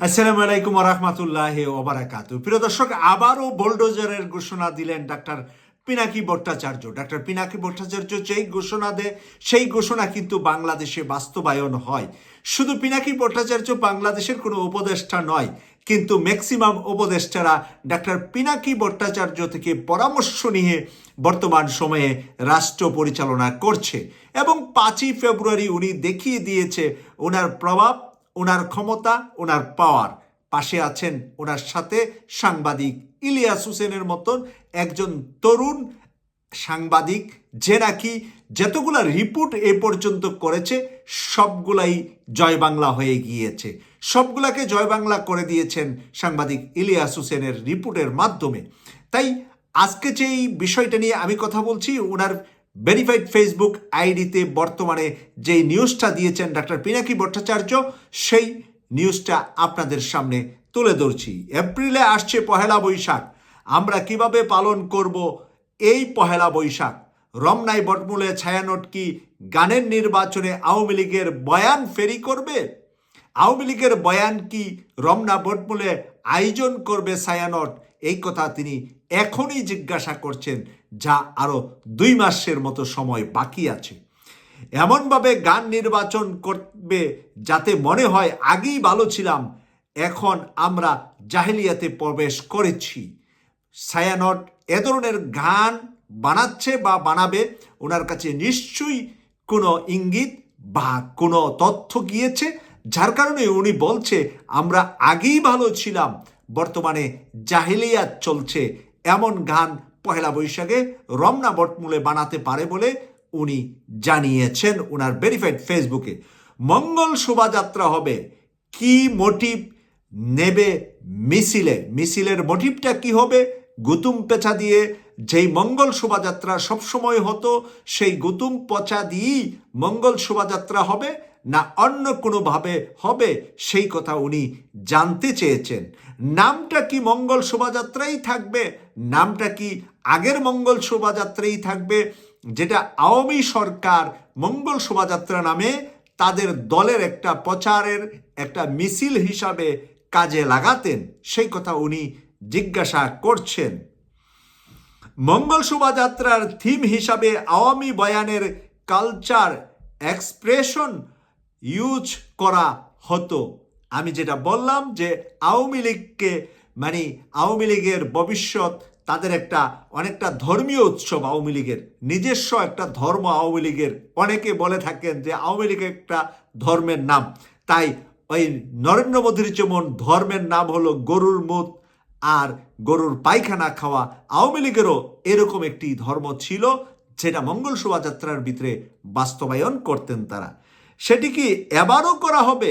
আসসালামু আলাইকুম রহমতুল্লাহ ওবরাকাতু প্রিয় দর্শক, আবারও বোলডোজারের ঘোষণা দিলেন ডাক্তার পিনাকি ভট্টাচার্য। ডাক্তার পিনাকি ভট্টাচার্য যেই ঘোষণা দেয়, সেই ঘোষণা কিন্তু বাংলাদেশে বাস্তবায়ন হয়। শুধু পিনাকি ভট্টাচার্য বাংলাদেশের কোনো উপদেষ্টা নয়, কিন্তু ম্যাক্সিমাম উপদেষ্টারা ডাক্তার পিনাকি ভট্টাচার্য থেকে পরামর্শ নিয়ে বর্তমান সময়ে রাষ্ট্র পরিচালনা করছে এবং পাঁচই ফেব্রুয়ারি উনি দেখিয়ে দিয়েছে, ওনার প্রভাব ওনার ক্ষমতা, ওনার পাওয়ার পাশে আছেন ওনার সাথে সাংবাদিক ইলিয়াস হোসেনের মতন একজন তরুণ সাংবাদিক যে নাকি যতগুলা রিপোর্ট এ পর্যন্ত করেছে, সবগুলাই জয় বাংলা হয়ে গিয়েছে। সবগুলাকে জয় বাংলা করে দিয়েছেন সাংবাদিক ইলিয়াস হোসেনের রিপোর্টের মাধ্যমে। তাই আজকে যে এই বিষয়টা নিয়ে আমি কথা বলছি, ওনার ভেরিফাইড ফেসবুক আইডিতে বর্তমানে যে নিউজটা দিয়েছেন ডাক্তার পিনাকি ভট্টাচার্য সেই নিউজটা আপনাদের সামনে তুলে ধরছি। এপ্রিলে আসছে পহেলা বৈশাখ। আমরা কীভাবে পালন করব এই পহেলা বৈশাখ? রমনাই বটমূলে ছায়ানট কি গানের নির্বাচনে আওয়ামী লীগের বয়ান ফেরি করবে? আওয়ামী লীগের বয়ান কি রমনা বটমূলে আয়োজন করবে ছায়ানট? এই কথা তিনি এখনই জিজ্ঞাসা করছেন যা আরও দুই মাসের মতো সময় বাকি আছে। এমনভাবে গান নির্বাচন করবে যাতে মনে হয় আগেই ভালো ছিলাম, এখন আমরা জাহেলিয়াতে প্রবেশ করেছি। সায়ানট এ ধরনের গান বানাচ্ছে বা বানাবে, ওনার কাছে নিশ্চয়ই কোনো ইঙ্গিত বা কোনো তথ্য গিয়েছে, যার কারণে উনি বলছে, আমরা আগেই ভালো ছিলাম, বর্তমানে জাহিলিয়াত চলছে এমন গান পহেলা বৈশাখে রমনা বটমূলে বানাতে পারে বলে উনি জানিয়েছেন ওনার ভেরিফাইড ফেসবুকে। মঙ্গল শোভাযাত্রা হবে। কি মোটিভ নেবে মিছিলে? মিছিলের মোটিভটা কি হবে? গুতুম পেঁচা দিয়ে যেই মঙ্গল শোভাযাত্রা সবসময় হতো, সেই গুতুম পচা দিয়েই মঙ্গল শোভাযাত্রা হবে। না অন্য কোনোভাবে হবে সেই কথা উনি জানতে চেয়েছেন। নামটা কি মঙ্গল শোভাযাত্রাই থাকবে? নামটা কি আগের মঙ্গল শোভাযাত্রাই থাকবে? যেটা আওয়ামী সরকার মঙ্গল শোভাযাত্রা নামে তাদের দলের একটা প্রচারের একটা মিছিল হিসাবে কাজে লাগাতেন, সেই কথা উনি জিজ্ঞাসা করছেন। মঙ্গল শোভাযাত্রার থিম হিসাবে আওয়ামী বয়ানের কালচার এক্সপ্রেশন ইউজ করা হতো। আমি যেটা বললাম যে আওয়ামী লীগকে মানে আওয়ামী লীগের ভবিষ্যৎ তাদের একটা অনেকটা ধর্মীয় উৎসব আওয়ামী লীগের, নিজস্ব একটা ধর্ম আওয়ামী লীগের। অনেকে বলে থাকেন যে আওয়ামী লীগ একটা ধর্মের নাম। তাই ওই নরেন্দ্র মোদীর যেমন ধর্মের নাম হলো গরুর মুত আর গরুর পায়খানা খাওয়া, আওয়ামী লীগেরও এরকম একটি ধর্ম ছিল, যেটা মঙ্গল শোভাযাত্রার ভিতরে বাস্তবায়ন করতেন তারা। সেটি কি এবারও করা হবে?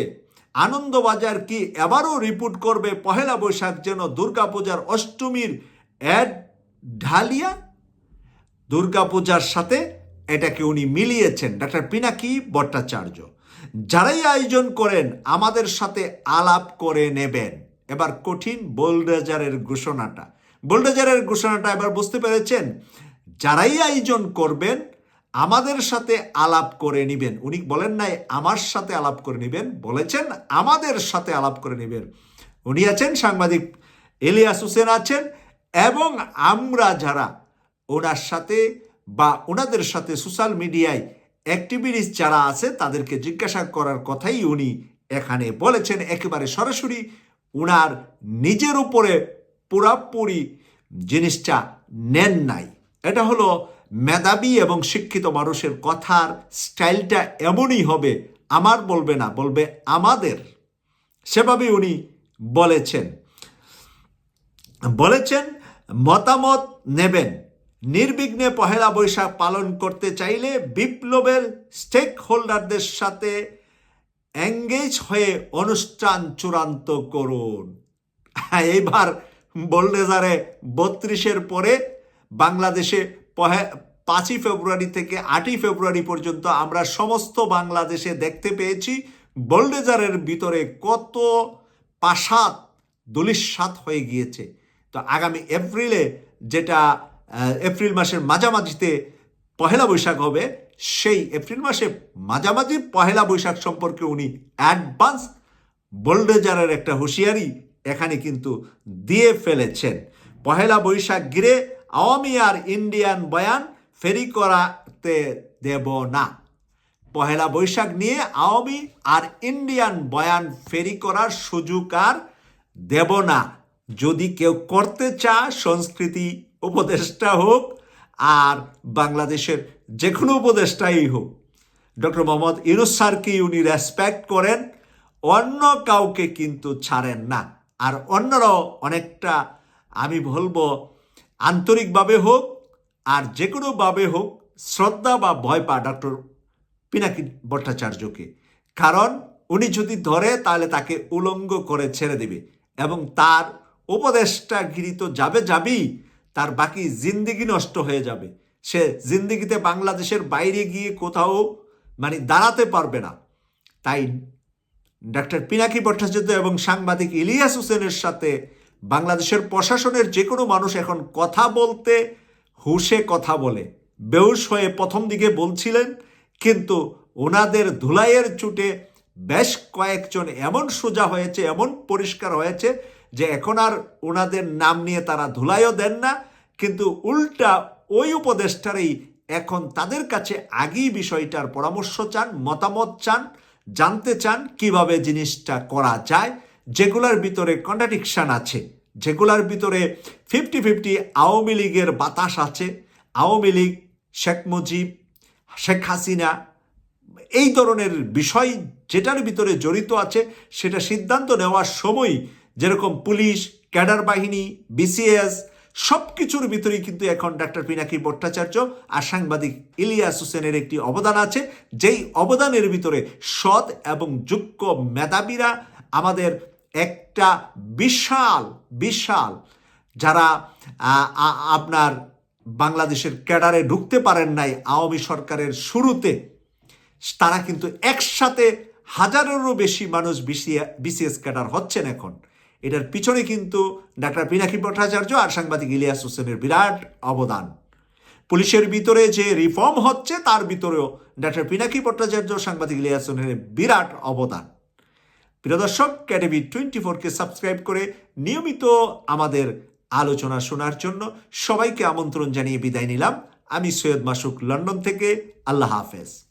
আনন্দবাজার কি এবারও রিপোর্ট করবে পহেলা বৈশাখ যেন দুর্গাপূজার অষ্টমীর অ্যাড ঢালিয়া? দুর্গাপূজার সাথে এটাকে উনি মিলিয়েছেন। ডাক্তার পিনাকি ভট্টাচার্য। যারাই আয়োজন করেন, আমাদের সাথে আলাপ করে নেবেন। এবার কঠিন বোলডেজারের ঘোষণাটা। বোলডেজারের ঘোষণাটা এবার বুঝতে পেরেছেন? যারাই আয়োজন করবেন আমাদের সাথে আলাপ করে নিবেন। উনি বলেন নাই, আমার সাথে আলাপ করে নিবেন। বলেছেন, আমাদের সাথে আলাপ করে নেবেন। উনি আছেন, সাংবাদিক এলিয়াস হোসেন আছেন এবং আমরা যারা ওনার সাথে বা ওনাদের সাথে সোশ্যাল মিডিয়ায় অ্যাক্টিভিটিস যারা আছে, তাদেরকে জিজ্ঞাসা করার কথাই উনি এখানে বলেছেন। একেবারে সরাসরি উনার নিজের উপরে পুরাপুরি জিনিসটা নেন নাই। এটা হলো মেধাবী এবং শিক্ষিত মানুষের কথার স্টাইলটা এমনই হবে, আমার বলবে না, বলবে আমাদের। সেভাবে উনি বলেছেন। বলেছেন, মতামত নেবেন। নির্বিঘ্নে পহেলা বৈশাখ পালন করতে চাইলে বিপ্লবের স্টেক হোল্ডারদের সাথে এঙ্গেজ হয়ে অনুষ্ঠান চূড়ান্ত করুন। এইবার বোলডেজারে বত্রিশের পরে বাংলাদেশে পাঁচই ফেব্রুয়ারি থেকে আটই ফেব্রুয়ারি পর্যন্ত আমরা সমস্ত বাংলাদেশে দেখতে পেয়েছি বোলডেজারের ভিতরে কত পাশাত দলিশাত হয়ে গিয়েছে। তো আগামী এপ্রিলে যেটা এপ্রিল মাসের মাঝামাঝিতে পহেলা বৈশাখ হবে, সেই এপ্রিল মাসে মাঝামাঝি পহেলা বৈশাখ সম্পর্কে উনি অ্যাডভান্স বোল্ডেজারের একটা হুঁশিয়ারি এখানে কিন্তু দিয়ে ফেলেছেন। পহেলা বৈশাখ ঘিরে আওয়ামী আর ইন্ডিয়ান বয়ান ফেরি করাতে দেব না। পহেলা বৈশাখ নিয়ে আওয়ামী আর ইন্ডিয়ান বয়ান ফেরি করার সুযোগ আর দেব না। যদি কেউ করতে চায়, সংস্কৃতি উপদেষ্টা হোক আর বাংলাদেশের যে কোনো উপদেষ্টাই হোক, ডক্টর মোহাম্মদ ইউনুস স্যারকে উনি রেসপেক্ট করেন, অন্য কাউকে কিন্তু ছাড়েন না। আর অন্যরাও অনেকটা, আমি বলব আন্তরিকভাবে হোক আর যে কোনোভাবে হোক শ্রদ্ধা বা ভয় পা ডক্টর পিনাকি ভট্টাচার্যকে। কারণ উনি যদি ধরে, তাহলে তাকে উলঙ্গ করে ছেড়ে দেবে এবং তার উপদেশটা গিরিত যাবে যাবেই, তার বাকি জিন্দিগি নষ্ট হয়ে যাবে। সে জিন্দিগিতে বাংলাদেশের বাইরে গিয়ে কোথাও মানে দাঁড়াতে পারবে না। তাই ডাক্তার পিনাকি ভট্টাচার্য এবং সাংবাদিক ইলিয়াস হোসেনের সাথে বাংলাদেশের প্রশাসনের যে কোনো মানুষ এখন কথা বলতে, হুশে কথা বলে। বেউস হয়ে প্রথম দিকে বলছিলেন, কিন্তু ওনাদের ধুলাইয়ের চুটে বেশ কয়েকজন এমন সোজা হয়েছে, এমন পরিষ্কার হয়েছে যে এখন আর ওনাদের নাম নিয়ে তারা ধুলাইও দেন না। কিন্তু উল্টা ওই উপদেষ্টারই এখন তাদের কাছে আগেই বিষয়টার পরামর্শ চান, মতামত চান, জানতে চান কীভাবে জিনিসটা করা যায়। যেগুলোর ভিতরে কন্ট্রাডিকশন আছে, যেগুলোর ভিতরে ফিফটি ফিফটি আওয়ামী লীগের বাতাস আছে, আওয়ামী লীগ, শেখ মুজিব, শেখ হাসিনা, এই ধরনের বিষয় যেটার ভিতরে জড়িত আছে, সেটা সিদ্ধান্ত নেওয়ার সময় যেরকম পুলিশ, ক্যাডার বাহিনী বিসিএস সব কিছুর ভিতরেই কিন্তু এখন ডাক্তার পিনাকি ভট্টাচার্য আর সাংবাদিক ইলিয়াস হোসেনের একটি অবদান আছে, যেই অবদানের ভিতরে সৎ এবং যোগ্য মেধাবীরা আমাদের একটা বিশাল বিশাল যারা আপনার বাংলাদেশের ক্যাডারে ঢুকতে পারেন নাই আওয়ামী সরকারের শুরুতে, তারা কিন্তু একসাথে হাজারেরও বেশি মানুষ বিসিএস ক্যাডার হচ্ছেন এখন। এটার পিছনে কিন্তু ডাক্তার পিনাকি ভট্টাচার্য আর সাংবাদিক ইলিয়াস হোসেনের বিরাট অবদান। পুলিশের ভিতরে যে রিফর্ম হচ্ছে, তার ভিতরেও ডাক্তার পিনাকি ভট্টাচার্য, সাংবাদিক ইলিয়াস হোসেনের বিরাট অবদান। প্রিয় দর্শক ক্যাডেমি টোয়েন্টি ফোরকে সাবস্ক্রাইব করে নিয়মিত আমাদের আলোচনা শোনার জন্য সবাইকে আমন্ত্রণ জানিয়ে বিদায় নিলাম। আমি সৈয়দ মাসুক লন্ডন থেকে। আল্লাহ হাফেজ।